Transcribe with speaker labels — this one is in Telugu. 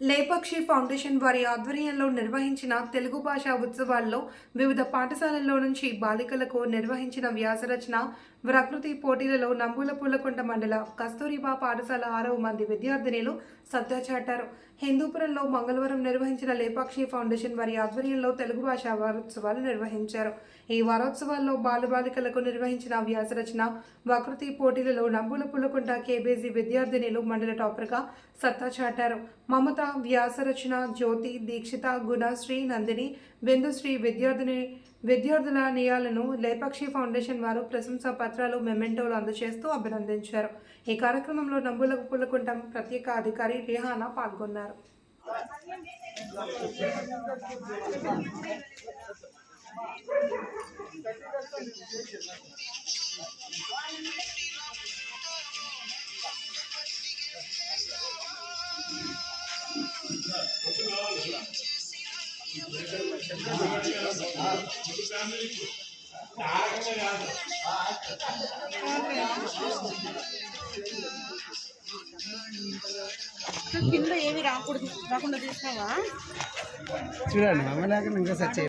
Speaker 1: లేపక్షి ఫౌండేషన్ వారి ఆధ్వర్యంలో నిర్వహించిన తెలుగు భాషా ఉత్సవాల్లో వివిధ పాఠశాలల్లో నుంచి బాలికలకు నిర్వహించిన వ్యాసరచన ప్రకృతి పోటీలలో నంబుల పూలకొండ మండల కస్తూరిబా పాఠశాల ఆరవ మంది విద్యార్థినిలు సత్తా చాటారు. హిందూపురంలో మంగళవారం నిర్వహించిన లేపాక్షి ఫౌండేషన్ వారి ఆధ్వర్యంలో తెలుగు భాష వారోత్సవాలు నిర్వహించారు. ఈ వారోత్సవాల్లో బాలబాలికలకు నిర్వహించిన వ్యాసరచన వకృతి పోటీలలో నంబుల పులకుంట కేబీజీ విద్యార్థినిలు మండల టాపర్గా సత్తా చాటారు. మమతా వ్యాసరచన జ్యోతి దీక్షిత గుణ శ్రీ నందిని బిందుశ్రీ విద్యార్థిని విద్యార్థుల నియాలను లేపాక్షి ఫౌండేషన్ వారు ప్రశంసా పత్రాలు మెమెంటోలు అందజేస్తూ అభినందించారు. ఈ కార్యక్రమంలో నంబుల పుల్లకుంటం ప్రత్యేక అధికారి రిహానా పాల్గొన్నారు.
Speaker 2: కింద ఏమి రాకూడదు. రాకుండా చూసినావా
Speaker 3: చూడండి మమ్మల్ని ఇంకా సెర్చ్